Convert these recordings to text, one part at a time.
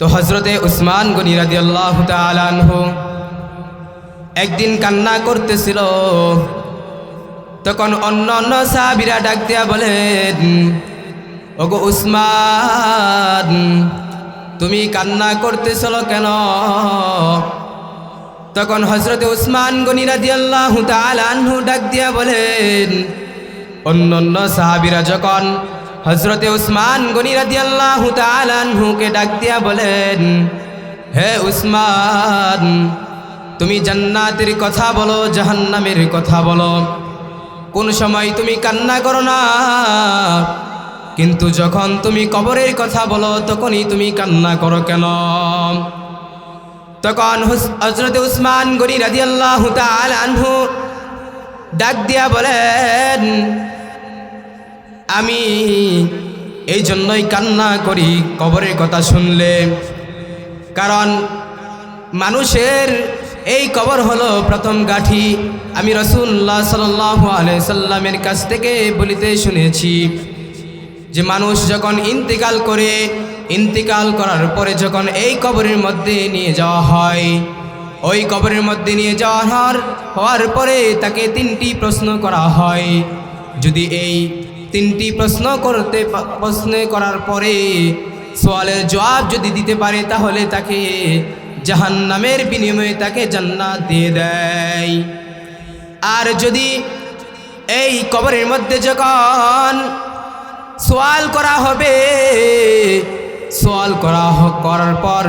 তো হজরতে উসমান গনি রাজি আল্লাহ তালানহু একদিন কান্না করতেছিল। তখন অন্য অন্য সাহাবিরা ডাক দিয়া বলেন, ওগো উসমান, তুমি কান্না করতেছিল কেন? তখন হজরতে উসমান গনি রাজি আল্লাহ তালানহু ডাক দিয়া বলেন, অন্য অন্য সাহাবিরা যখন হজরতে উসমান গনি রাজি আল্লাহ তালানহুকে ডাক দিয়া বলেন, হে উসমান, তুমি জান্নাতের কথা বলো, জাহান্নামের কথা বলো। কোন সময় তুমি কান্না করো না, কিন্তু যখন তুমি কবরের কথা বলো, তখনই তুমি কান্না করো কেন? তখন হজরত উসমান গনি রাজি আল্লাহ আনহু ডাক দিয়া বলেন আমি এই জন্যই কান্না করি, কবরের কথা শুনলে। কারণ মানুষের এই কবর হলো প্রথম গাঠি। আমি রসুল্লাহ সাল্লাহ সাল্লামের কাছ থেকে বলিতে শুনেছি যে, মানুষ যখন ইন্তিকাল করে, ইন্তিকাল করার পরে যখন এই কবরের মধ্যে নিয়ে যাওয়া হয়, ওই কবরের মধ্যে নিয়ে যাওয়া হওয়ার হওয়ার পরে তাকে তিনটি প্রশ্ন করা হয়। যদি এই তিনটি প্রশ্ন করতে প্রশ্ন করার পরে সোয়ালের জবাব যদি দিতে পারে তাহলে তাকে জাহান্নামের বিনিময়ে তাকে জান্নাত দিয়ে দেয়। আর যদি এই কবরের মধ্যে যখন সোয়াল করা হবে সোয়াল করা করার পর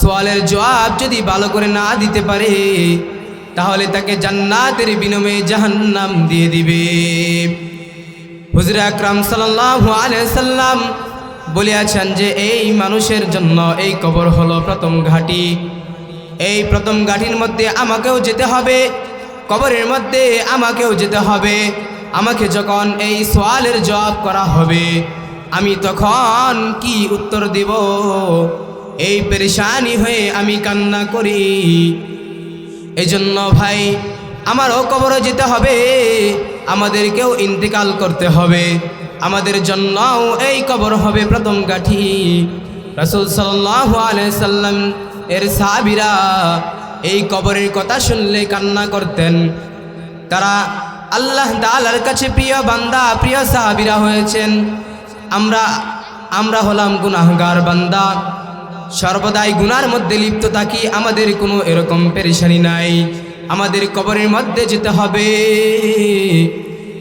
সোয়ালের জবাব যদি ভালো করে না দিতে পারে, তাহলে তাকে জান্নাতের বিনিময়ে জাহান্নাম দিয়ে দিবে। হুজুর আকরাম সাল্লাহ সাল্লাম বলিয়াছেন যে, এই মানুষের জন্য এই কবর হলো প্রথম ঘাটি। এই প্রথম ঘাটির মধ্যে আমাকেও যেতে হবে। কবরের মধ্যে আমাকেও যেতে হবে। আমাকে যখন এই সোয়ালের জবাব করা হবে, আমি তখন কি উত্তর দেব? এই পেরেশানি হয়ে আমি কান্না করি। এই জন্য ভাই, আমারও কবরও যেতে হবে। আমাদেরকেও ইন্তেকাল করতে হবে। আমাদের জন্যও এই কবর হবে প্রথম গাঠি রসুল সাল্লাম, এর সাহাবিরা এই কবরের কথা শুনলে কান্না করতেন। তারা আল্লাহ তালার কাছে প্রিয় বান্দা, প্রিয় সাহাবিরা হয়েছেন। আমরা আমরা হলাম গুনাহগার বান্দা। সর্বদাই গুনার মধ্যে লিপ্ত থাকি, আমাদের কোনো এরকম পেরেশানি নাই। আমাদের কবরের মধ্যে যেতে হবে।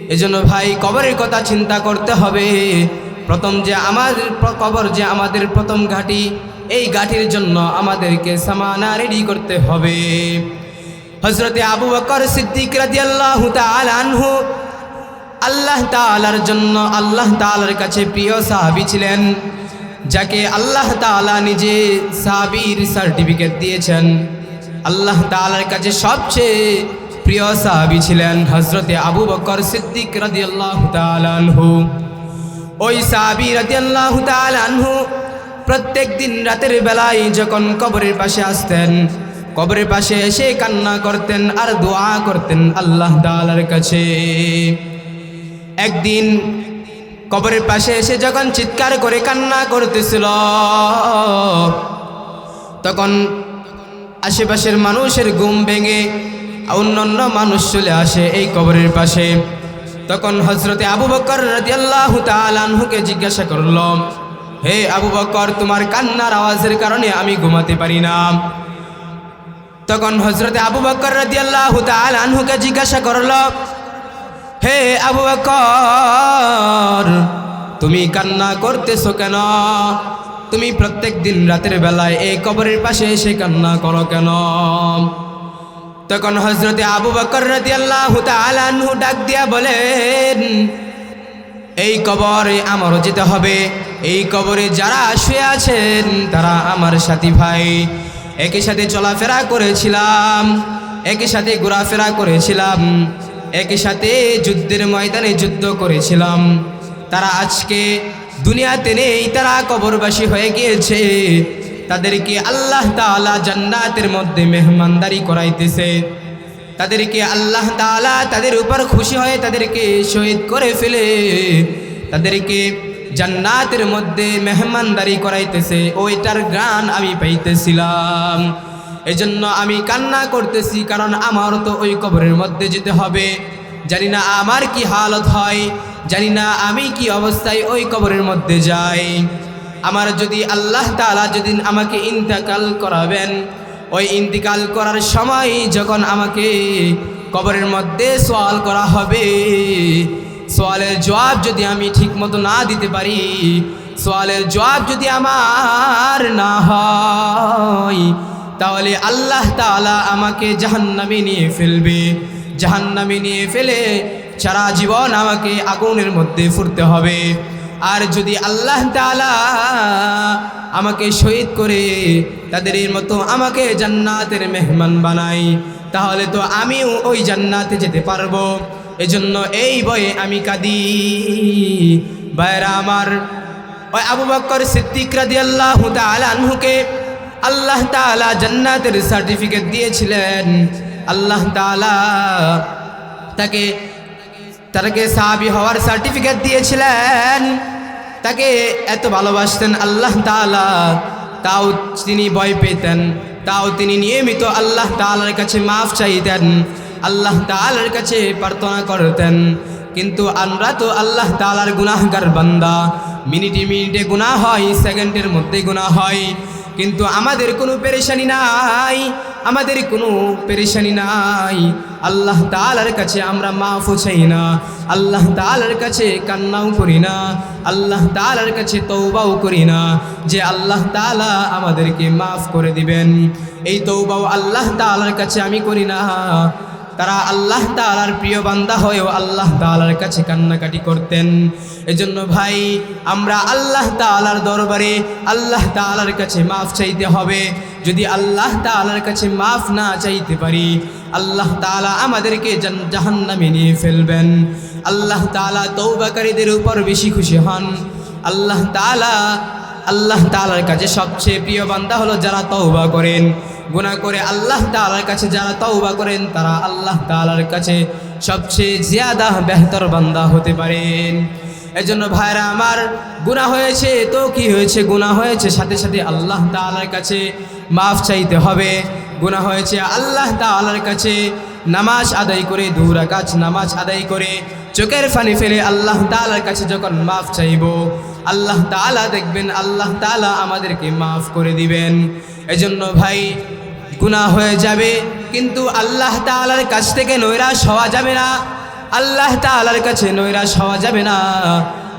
এজন্য ভাই, কবরের কথা চিন্তা করতে হবে। প্রথম যে আমাদের প্র- কবর যে আমাদের প্রথম ঘাটি, এই ঘাটির জন্য আমাদেরকে সামানা রেডি করতে হবে। হজরতে আবু বকর সিদ্দিক রাদিয়াল্লাহু তাআলা আনহু, আল্লাহ তাআলার জন্য আল্লাহ তাআলার কাছে প্রিয় সাহাবী ছিলেন, যাকে আল্লাহ তাআলা নিজে সাহাবীর সার্টিফিকেট দিয়েছেন। আল্লাহ তাআলার কাছে সবচেয়ে প্রিয় সাহাবী ছিলেন হজরতে আবু বকর সিদ্দিক রাদিয়াল্লাহু তাআলা আনহু। ওই সাহাবী রাদিয়াল্লাহু তাআলা আনহু প্রত্যেক দিন রাতের বেলায় যখন কবরের পাশে আসতেন, কবরের পাশে এসে কান্না করতেন আর দোয়া করতেন আল্লাহ তাআলার কাছে। একদিন কবরের পাশে এসে যখন চিৎকার করে কান্না করতেছিল, তখন আশেপাশের মানুষের ঘুম ভেঙে অন্যান্য মানুষ চলে আসে এই কবরের পাশে। তখন হজরতে আবু বকর রাদিয়াল্লাহু তাআলা আনহুকে জিজ্ঞাসা করল, হে আবু বকর, তোমার কান্নার আওয়াজের কারণে আমি ঘুমাতে পারি না? তখন হজরতে আবু বকর রাদিয়াল্লাহু তাআলা আনহুকে জিজ্ঞাসা করল, হে আবু বকর, তুমি কান্না করতেছো কেন? তুমি প্রত্যেক দিন রাতের বেলায় এই কবরের পাশে এসে কান্না করো কেন? তখন হজরতে আবু বকর রাদিয়াল্লাহু তাআলা আনহু ডাক দিয়া বলেন, এই কবরে আমারও যেতে হবে। এই কবরে যারা শুয়ে আছেন, তারা আমার সাথী ভাই। একই সাথে চলাফেরা করেছিলাম, একই সাথে ঘোরাফেরা করেছিলাম, একই সাথে যুদ্ধের ময়দানে যুদ্ধ করেছিলাম। তারা আজকে দুনিয়াতে নেই তারা কবরবাসী হয়ে গিয়েছে। তাদেরকে আল্লাহ তাআলা জান্নাতের মধ্যে মেহমানদারি করাইতেছে। তাদেরকে আল্লাহ তাআলা তাদের উপর খুশি হয়ে তাদেরকে শহীদ করে ফেলে। তাদেরকে জান্নাতের মধ্যে মেহমানদারি করাইতেছে। ওইটার গান আমি পাইতেছিলাম। এজন্য আমি কান্না করতেছি, কারণ আমার তো ওই কবরের মধ্যে যেতে হবে। জানি না আমার কি হালত হয়। জানি না আমি কি অবস্থায় ওই কবরের মধ্যে যাই। আমার যদি আল্লাহ তাআলা যদি আমাকে ইন্তেকাল করাবেন, ওই ইন্তিকাল করার সময় যখন আমাকে কবরের মধ্যে সোয়াল করা হবে, সোয়ালের জবাব যদি আমি ঠিক মতো না দিতে পারি, সোয়ালের জবাব যদি আমার না হয়, তাহলে আল্লাহ তাআলা আমাকে জাহান্নামে নিয়ে ফেলবে। জাহান্নামে নিয়ে ফেলে সারা জীবন আমাকে আগুনের মধ্যে ফুরতে হবে। আর যদি আল্লাহ তাআলা আমাকে শহীদ করে, তাদের মতো আমাকে জান্নাতের মেহমান বানাই তাহলে তো আমিও ওই জান্নাতে যেতে পারব। এজন্য এই বয়ে আমি কাঁদি। বাইরা আমার, ওই আবু বক্কর সিদ্দিক রাদিয়াল্লাহু তাআলা আনহুকে আল্লাহ তাআলা জান্নাতের সার্টিফিকেট দিয়েছিলেন। আল্লাহ তাআলা তাকে তাকে সাহাবি হওয়ার সার্টিফিকেট দিয়েছিলেন। তাকে এত ভালোবাসতেন আল্লাহ তালা তাও তিনি ভয় পেতেন, তাও তিনি নিয়মিত আল্লাহ তালার কাছে মাফ চাইতেন, আল্লাহ তাআলার কাছে প্রার্থনা করতেন। কিন্তু আমরা তো আল্লাহ তাআলার গুনাহগার বান্দা, মিনিটে মিনিটে গুনাহ হয়, সেকেন্ডের মধ্যে গুণা হয়। কিন্তু আমাদের কোনো পেরেশানি নাই, আমাদের কোনো পেরেশানি নাই। আল্লাহ তালার কাছে আমরা মাফও চাই না। আল্লাহ তালার কাছে কান্নাও করি না। আল্লাহ তালার কাছে তৌবাও করি না যে আল্লাহ তালা আমাদেরকে মাফ করে দিবেন। এই তৌবাও আল্লাহ তালার কাছে আমি করি না। তারা আল্লাহ তালার প্রিয় বান্দা হয়েও আল্লাহ তালার কাছে কান্নাকাটি করতেন। এজন্য ভাই, আমরা আল্লাহ তালার দরবারে আল্লাহ তালার কাছে মাফ চাইতে হবে। যদি আল্লাহ তালার কাছে মাফ না চাইতে পারি, আল্লাহ তালা আমাদেরকে জাহান্নামে নিয়ে ফেলবেন। আল্লাহ তালা তৌবাকারীদের উপর বেশি খুশি হন। আল্লাহ তালা আল্লাহ তালার কাছে সবচেয়ে প্রিয় বান্দা হলো যারা তৌবা করেন। গুণা করে আল্লাহ তালার কাছে যারা তৌবা করেন, তারা আল্লাহ তালার কাছে সবচেয়ে জিয়াদা, বেহতর বান্দা হতে পারেন। এজন্য ভাইরা আমার গুনাহ হয়েছে, তো কি হয়েছে? গুনাহ হয়েছে, সাথে সাথে আল্লাহ তালার কাছে মাফ চাইতে হবে। গুনাহ হয়েছে, আল্লাহ তালার কাছে নামাজ আদায় করে দুরাকাজ নামাজ আদায় করে, চোখের ফানি ফেলে আল্লাহ তালার কাছে যখন মাফ চাইব, আল্লাহ তালা দেখবেন, আল্লাহ তালা আমাদেরকে মাফ করে দিবেন। এজন্য ভাই, গুনাহ হয়ে যাবে, কিন্তু আল্লাহ তালার কাছ থেকে নৈরাশ হওয়া যাবে না। আল্লাহ তালার কাছে নৈরাশ হওয়া যাবে না।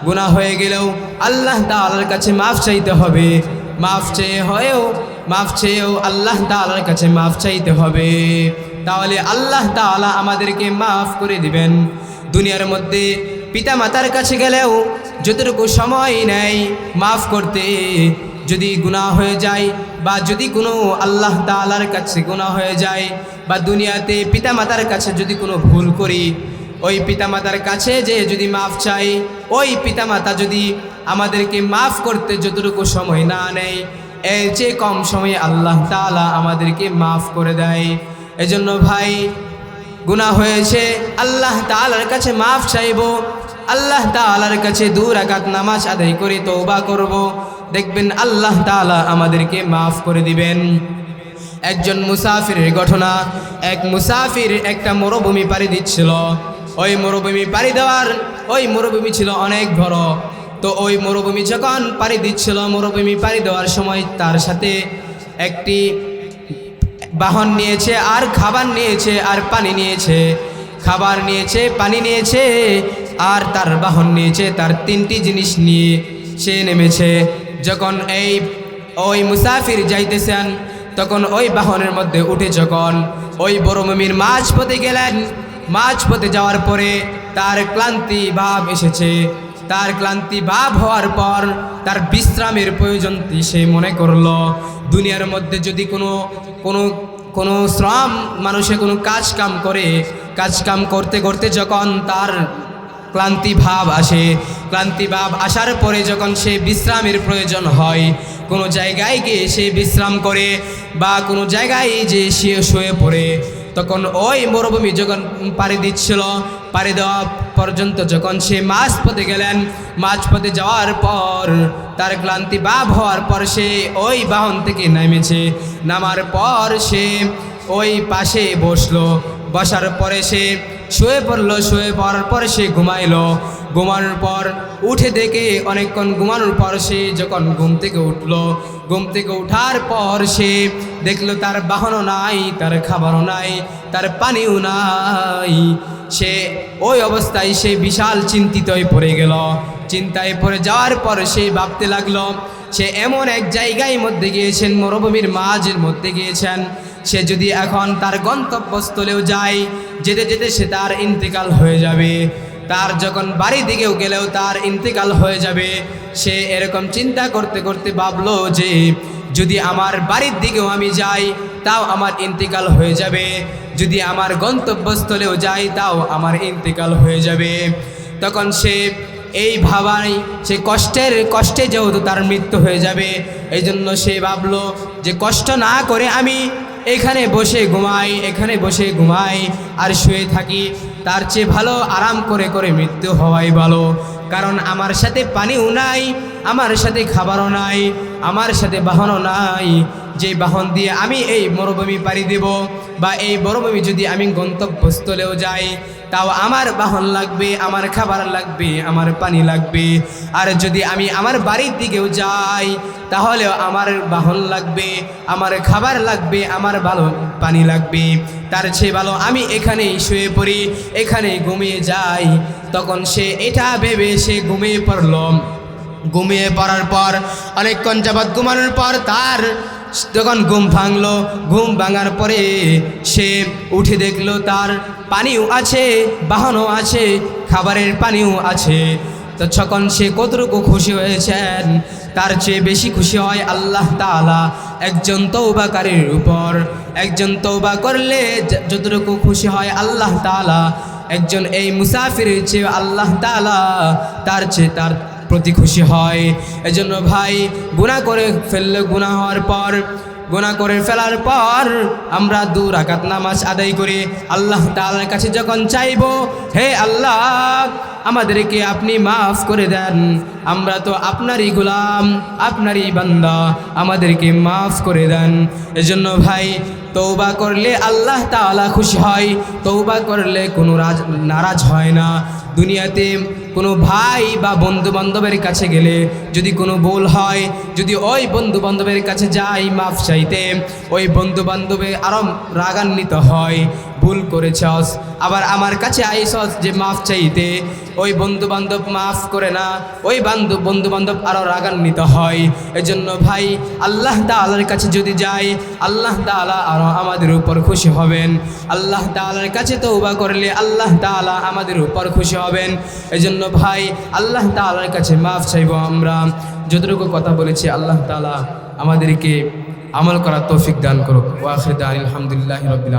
গুনাহ হয়ে গেলেও আল্লাহ তালার কাছে মাফ চাইতে হবে। মাফ চেয়ে হয়েও, মাফ চেয়েও আল্লাহ তালার কাছে মাফ চাইতে হবে। তাহলে আল্লাহ তালা আমাদেরকে মাফ করে দিবেন। দুনিয়ার মধ্যে পিতা মাতার কাছে গেলেও যতটুকু সময় নেয় মাফ করতে, যদি গুনাহ হয়ে যায় বা যদি কোনো আল্লাহ তালার কাছে গুনাহ হয়ে যায় বা দুনিয়াতে পিতা মাতার কাছে যদি কোনো ভুল করি ওই পিতামাতার কাছে যে যদি মাফ চাই, ওই পিতামাতা যদি আমাদেরকে মাফ করতে যতটুকু সময় না নেয়, এর চেয়ে কম সময়ে আল্লাহ তালা আমাদেরকে মাফ করে দেয়। এজন্য ভাই, গুনাহ হয়েছে, আল্লাহ তালার কাছে মাফ চাইব, আল্লাহ তালার কাছে দূর আঘাত নামাজ আদায় করে তৌবা করব। দেখবেন আল্লাহ তালা আমাদেরকে মাফ করে দিবেন। একজন মুসাফিরের ঘটনা, এক মুসাফির একটা মরুভূমি পাড়ি দিচ্ছিল। ওই মরুভূমি পাড়ি দেওয়ার, ওই মরুভূমি ছিল অনেক বড়। তো ওই মরুভূমি যখন পাড়ি দিচ্ছিল, মরুভূমি পাড়ি দেওয়ার সময় তার সাথে একটি বাহন নিয়েছে, আর খাবার নিয়েছে, আর পানি নিয়েছে। খাবার নিয়েছে, পানি নিয়েছে, আর তার বাহন নিয়েছে, তার তিনটি জিনিস নিয়ে সে নেমেছে। যখন এই, ওই মুসাফির যাইতেছেন, তখন ওই বাহনের মধ্যে উঠে যখন ওই বড়মমির মাছ পথে গেলেন মাছ পথে যাওয়ার পরে তার ক্লান্তি ভাব এসেছে। তার ক্লান্তি ভাব হওয়ার পর তার বিশ্রামের প্রয়োজন সে মনে করল। দুনিয়ার মধ্যে যদি কোনো কোনো কোনো শ্রম মানুষে কোনো কাজ কাম করে কাজ কাম করতে করতে যখন তার ক্লান্তি ভাব আসে, ক্লান্তি ভাব আসার পরে যখন সে বিশ্রামের প্রয়োজন হয়, কোনো জায়গায় গিয়ে সে বিশ্রাম করে বা কোনো জায়গায় যে সে শুয়ে পড়ে তখন ওই মরুভূমি যখন পাড়ি দিচ্ছিল, পাড়ি দেওয়া পর্যন্ত যখন সে মাছ পথে গেলেন মাছ পথে যাওয়ার পর তার ক্লান্তি বাপ হওয়ার পর সে ওই বাহন থেকে নেমেছে। নামার পর সে ওই পাশে বসল। বসার পরে সে শুয়ে পড়ল, শুয়ে পড়ার পর সে ঘুমাইলো। ঘুমানোর পর উঠে দেখে অনেকক্ষণ ঘুমানোর পর সে যখন ঘুম থেকে উঠল, ঘুম থেকে উঠার পর সে দেখল তার বাহনও নাই, তার খাবারও নাই, তার পানিও নাই। সে ওই অবস্থায় সে বিশাল চিন্তিত হয়ে পড়ে গেল। চিন্তায় পড়ে যাওয়ার পর সে ভাবতে লাগল, সে এমন এক জায়গায় মধ্যে গিয়েছেন, মরুভূমির মাঝের মধ্যে গিয়েছেন। সে যদি এখন তার গন্তব্যস্থলেও যায়, যেতে যেতে সে তার ইন্তেকাল হয়ে যাবে। তার যখন বাড়ি দিকেও গেলেও তার ইন্তেকাল হয়ে যাবে। সে এরকম চিন্তা করতে করতে ভাবলো যে যদি আমার বাড়ির দিকেও আমি যাই, তাও আমার ইন্তেকাল হয়ে যাবে। যদি আমার গন্তব্যস্থলেও যাই, তাও আমার ইন্তেকাল হয়ে যাবে। তখন সে এই ভাবাই সে কষ্টের, কষ্টে যেহেতু তার মৃত্যু হয়ে যাবে এই জন্য সে ভাবলো যে কষ্ট না করে আমি এখানে বসে ঘুমাই, এখানে বসে ঘুমাই আর শুয়ে থাকি। তার চেয়ে ভালো আরাম করে করে মৃত্যু হওয়াই ভালো। কারণ আমার সাথে পানিও নাই, আমার সাথে খাবারও নাই। আমার সাথে বাহনও নাই। যে বাহন দিয়ে আমি এই মরুভূমি পাড়ি দেব বা এই মরুভূমি যদি আমি গন্তব্যস্থলেও যাই, তাও আমার বাহন লাগবে, আমার খাবার লাগবে, আমার পানি লাগবে। আর যদি আমি আমার বাড়ির দিকেও যাই, তাহলেও আমার বাহন লাগবে, আমার খাবার লাগবে, আমার ভালো পানি লাগবে। তার চেয়ে ভালো আমি এখানেই শুয়ে পড়ি এখানে ঘুমিয়ে যাই। তখন সে এটা ভেবে সে ঘুমিয়ে পড়ল। ঘুমিয়ে পড়ার পর, অনেকক্ষণ যাবৎ ঘুমানোর পর তার যখন ঘুম ভাঙলো, ঘুম ভাঙার পরে সে উঠে দেখল তার পানিও আছে, বাহনও আছে, খাবারের পানিও আছে। তো যখন সে কতটুকু খুশি হয়েছেন, তার চেয়ে বেশি খুশি হয় আল্লাহ তাআলা একজন তৌবাকারীর উপর। একজন তৌবা করলে যতটুকু খুশি হয় আল্লাহ তাআলা, একজন এই মুসাফিরের চেয়ে আল্লাহ তাআলা তার চেয়ে তার প্রতি খুশি হয়। এজন্য ভাই গুণা করে ফেললে গুণা হওয়ার পর গুণা করে ফেলার পর আমরা দু রাকাত নামাজ আদায় করি। আল্লাহ তাআলার কাছে যখন চাইব, হে আল্লাহ আমাদেরকে আপনি মাফ করে দেন। আমরা তো আপনারই গোলাম, আপনারই বান্দা, আমাদেরকে মাফ করে দেন। এজন্য ভাই তৌবা করলে আল্লাহ তাআলা খুশি হয় তৌবা করলে কোনো রাজ, নারাজ হয় না। দুনিয়াতে কোনো ভাই বা বন্ধু বান্ধবের কাছে গেলে যদি কোনো ভুল হয়, যদি ওই বন্ধু বান্ধবের কাছে যাই, মাফ চাইতে, ওই বন্ধু বান্ধবে আরও রাগান্বিত হয় ভুল করেছস। আবার আমার কাছে আইসস যে মাফ চাইতে। ওই বন্ধু বান্ধব মাফ করে না। ওই বান্ধব বন্ধু বান্ধব আরও রাগান্বিত হয়। এজন্য ভাই, আল্লাহ তাআলার কাছে যদি যাই, আল্লাহ তাআলা আরও আমাদের উপর খুশি হবেন। আল্লাহ তাআলার কাছে তৌবা করলে আল্লাহ তাআলা আমাদের উপর খুশি হবেন। এজন্য ভাই, আল্লাহ তাআলার কাছে মাফ চাইব আমরা। যতটুকু কথা বলেছি, আল্লাহ তাআলা আমাদেরকে আমল করার তৌফিক দান করুক। ওয়াখির আলহামদুলিল্লাহ রবিল